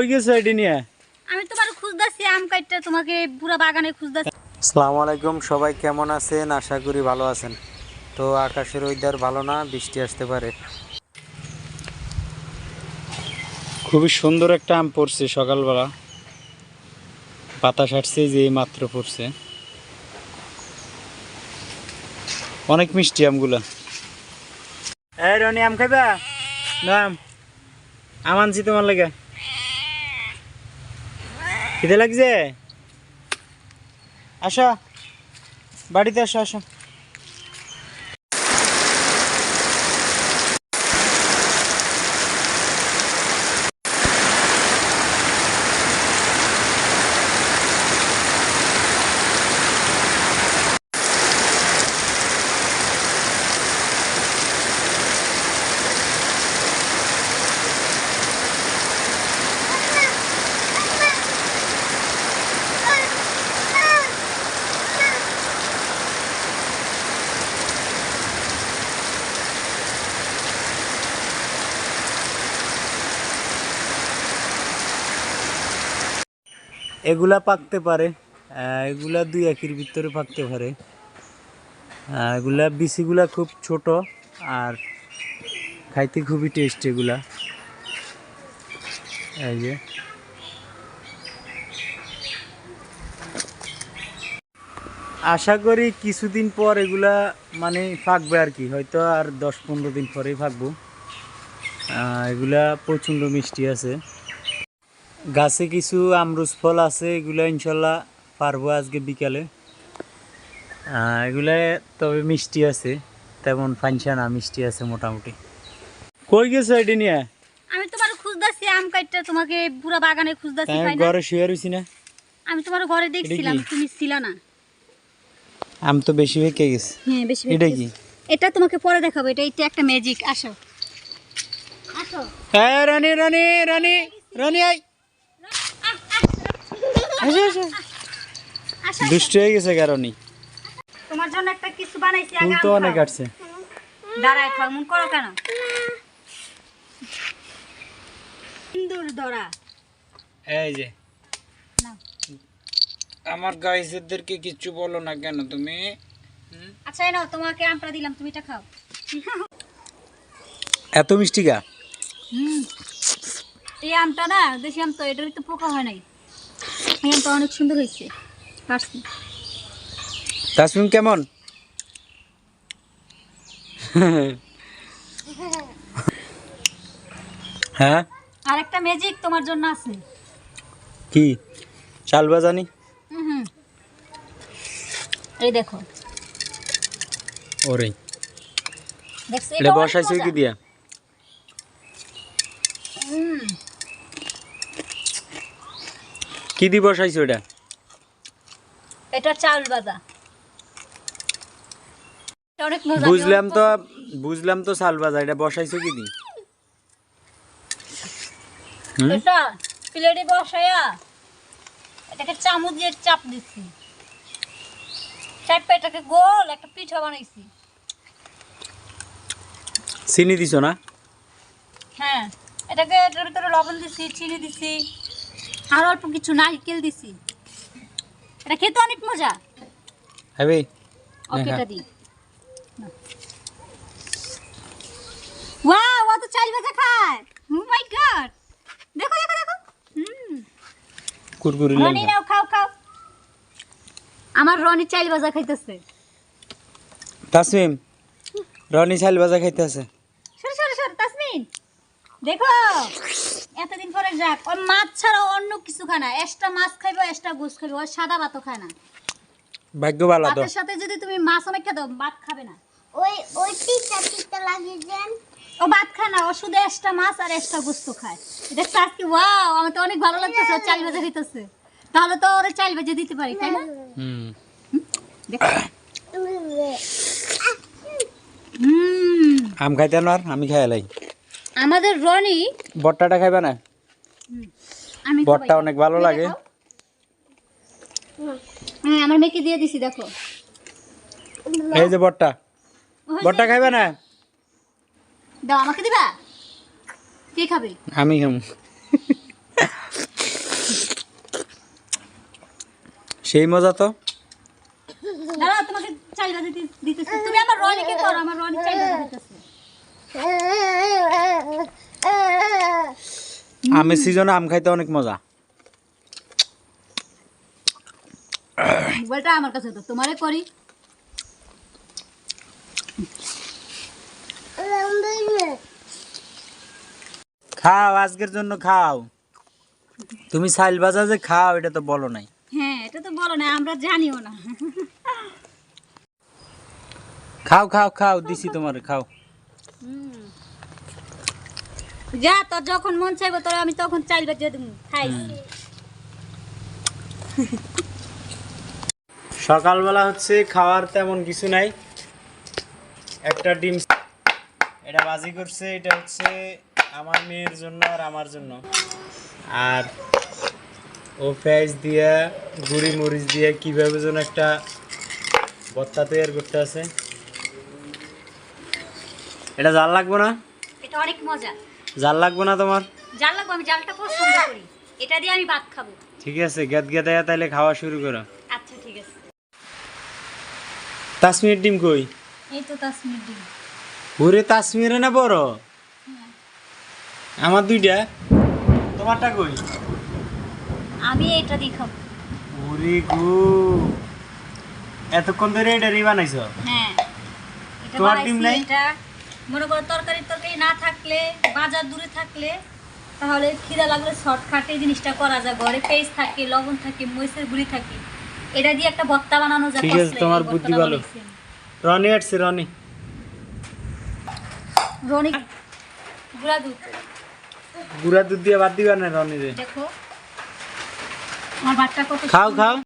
কই গেছো এটি নিয়ে? আমি তোমার খুঁজতেছি আম কাটটা তোমাকে পুরো বাগানে খুঁজতেছি। আসসালামু আলাইকুম সবাই কেমন আছেন? আশা করি ভালো আছেন। তো আকাশের ওয়েদার ভালো না বৃষ্টি আসতে পারে। খুবই সুন্দর একটা আম পড়ছে সকালবেলা। বাতাস আসছে যে মাত্র পড়ছে। অনেক মিষ্টি আমগুলা। এই রনি আম খাইবা? নাম। আম আনছি তোমার লেগে। খিদে লাগছে? আসো বাড়িতে আসো আসো। এগুলা পাকতে পারে এগুলা দুই একের ভিতরে পাকতে পারে। এগুলা বিচিগুলা খুব ছোট আর খাইতে খুবই টেস্ট এগুলা। এই যে। আশা করি কিছুদিন পর এগুলা মানে পাকবে আর কি, হয়তো আর দশ পনেরো দিন পরেই পাকবো এগুলা প্রচণ্ড মিষ্টি আছে। গাছে কিছু আমরুজ ফল আছে এগুলো ইনশাল্লাহ পারব আজকে বিকালে। এগুলা তবে মিষ্টি আছে তেমন ফানসা না মিষ্টি আছে মোটামুটি। কই গেছো এটি নিয়ে? আমি তোমার খুঁজতেছি আম কাটটা তোমাকে পুরো বাগানে খুঁজতেছি তাই পাই না? ঘরে শুয়ে রয়েছি না। আমি তোমার ঘরে দেখছিলাম তুমি ছিল না। আম তো বেশি হয়ে গেছে। হ্যাঁ বেশি এটা কি? এটা তোমাকে পরে দেখাবো এটা এটা একটা ম্যাজিক আসো। আসো। হ্যাঁ রানী রানী রানী রানী। আসো দুষ্ট হয়ে গেছে কারণই তোমার জন্য একটা কিছু বানাইছি আগে তো আম অনেক আসছে। দাঁড়ায় খাও মন করো কেন? সিন্দুর ধরা এই যে। আমার গাইসেরদেরকে কিচ্ছু বলো না কেন তুমি? আচ্ছা এই নাও তোমাকে আমটা দিলাম তুমি এটা খাও। এত মিষ্টি গা। হুম। এই আমটা না দেশি আম তো এটারই তো পোকা হয় নাই। এই অনেক সুন্দর হয়েছে। পারছি তাসমিম কেমন? হ্যাঁ? আর একটা ম্যাজিক তোমার জন্য আছে। কি? হুম হুম। এই দেখো। ওরে। দেখছ এটা বসাইছো কি দিয়া? হুম, কি দি বসাইছো এটা এটা চাল বাজা বুঝলাম তো বুঝলাম তো চাল বাজা এটা বসাইছো কি দি? এটা প্লেটে বসায়া এটাকে চামচ দিয়ে চাপ চাপে এটাকে গোল একটা পিঠা বানাইছি। চিনি দিছো না? হ্যাঁ এটাকে এটার ভিতরে লবণ দিছি চিনি দিছি। আর অল্প কিছু নারকেল দিছি। এটা খেতে অনেক মজা। হবে ওকে হ্যাঁ। এটা ওয়াও ও তো চাল ভাজা খায়। Oh my God. দেখো দেখো দেখো। হুম। কুরকুরি রনি নাও খাও খাও। আমার রনি চাল ভাজা খাইতেছে। তাসমিম রনি চাল বাজা খাইতে আছে সরে সরে সরে তাসমিন দেখো। এতদিন পরে যাক। ও মাছ ছাড়া অন্য কিছু খায় না। এক্সট্রা মাছ খাইবো এক্সট্রা গোস খাইবো। ও সাদা ভাতও খায় না। ভাগ্য ভালো তো। ভাতের সাথে যদি তুমি মাছ অনেক খেতে ভাত খাবে না। ওই ওই টিকা টিকা লাগিয়ে দেন। ও ভাত খায় না ও শুধু এক্সট্রা মাছ আর এক্সট্রা গোস্ত খায়। এটা আজকে ওয়াও আমার তো অনেক ভালো লাগতেছে ও চাল ভাজা খাইতেছে তাহলে তো ওরে চাল ভেজে দিতে পারি তাই না? হুম। দেখো হুম। আম খাইতে না আর আমি খাই লাই। আমাদের রনি ভর্তাটা খাইবা না? ভর্তা অনেক ভালো লাগে। হ্যাঁ আমার মেয়েকে দিয়ে দিছি দেখো। এই যে ভর্তা। ভর্তা খাইবা না? দাও আমাকে দিবা? কে খাবে? আমি খাম। সেই মজা তো। তোমাকে চাইলা দিতে দিতেছি। তুমি আমার রনিকে করো আমার রনি চাইলা দিতেছি। আমের সিজনে আম খাইতে অনেক মজা। মোবাইলটা আমার কাছে তো তোমারে করি। খাও আজকের জন্য খাও। তুমি সাইল বাজা যে খাও এটা তো বলো নাই। হ্যাঁ এটা তো বলো না আমরা জানিও না। খাও খাও খাও দিছি তোমার খাও। যা তোর যখন মন চাইব তোর আমি তখন চাল বাজে দেবো। খাই। সকালবেলা হচ্ছে খাওয়ার তেমন কিছু নাই। একটা ডিম এটা বাজি করছে এটা হচ্ছে আমার মেয়ের জন্য আর আমার জন্য। আর ও পেঁয়াজ দিয়া গুড়ি মরিচ দিয়ে কীভাবে যেন একটা ভর্তা তৈরি করতে আছে। এটা জাল লাগবো না? এটা অনেক মজা। জাল লাগবো না তোমার? জাল লাগবো আমি জালটা পছন্দ করি। এটা দিয়ে আমি ভাত খাব। ঠিক আছে গেত গেতে তাইলে খাওয়া শুরু করো। আচ্ছা ঠিক আছে। তাসমির ডিম কই? এই তো তাসমির দিন ওরে তাসমিরে না বড়? আমার দুইটা। তোমারটা কই? আমি এটা দিয়ে খাব। ওরে গো। এতক্ষণ ধরে এটা রি বানাইছো? হ্যাঁ। তোমার ডিম নাই? এটা মনে করো তরকারি তরকারি না থাকলে বাজার দূরে থাকলে তাহলে খিদা লাগলে শর্টকাটে জিনিসটা করা যায়। ঘরে পেঁয়াজ থাকে লবণ থাকে মরিচের গুঁড়ি থাকে। এটা দিয়ে একটা ভর্তা বানানো যায় ঠিক আছে, তোমার বুদ্ধি ভালো। রনি আসছে রনি। রনি গুঁড়া দুধ। গুড়া দুধ দিয়ে বাদ দিবা না রনি রে দেখো আমার বাচ্চা কত খাও খাও।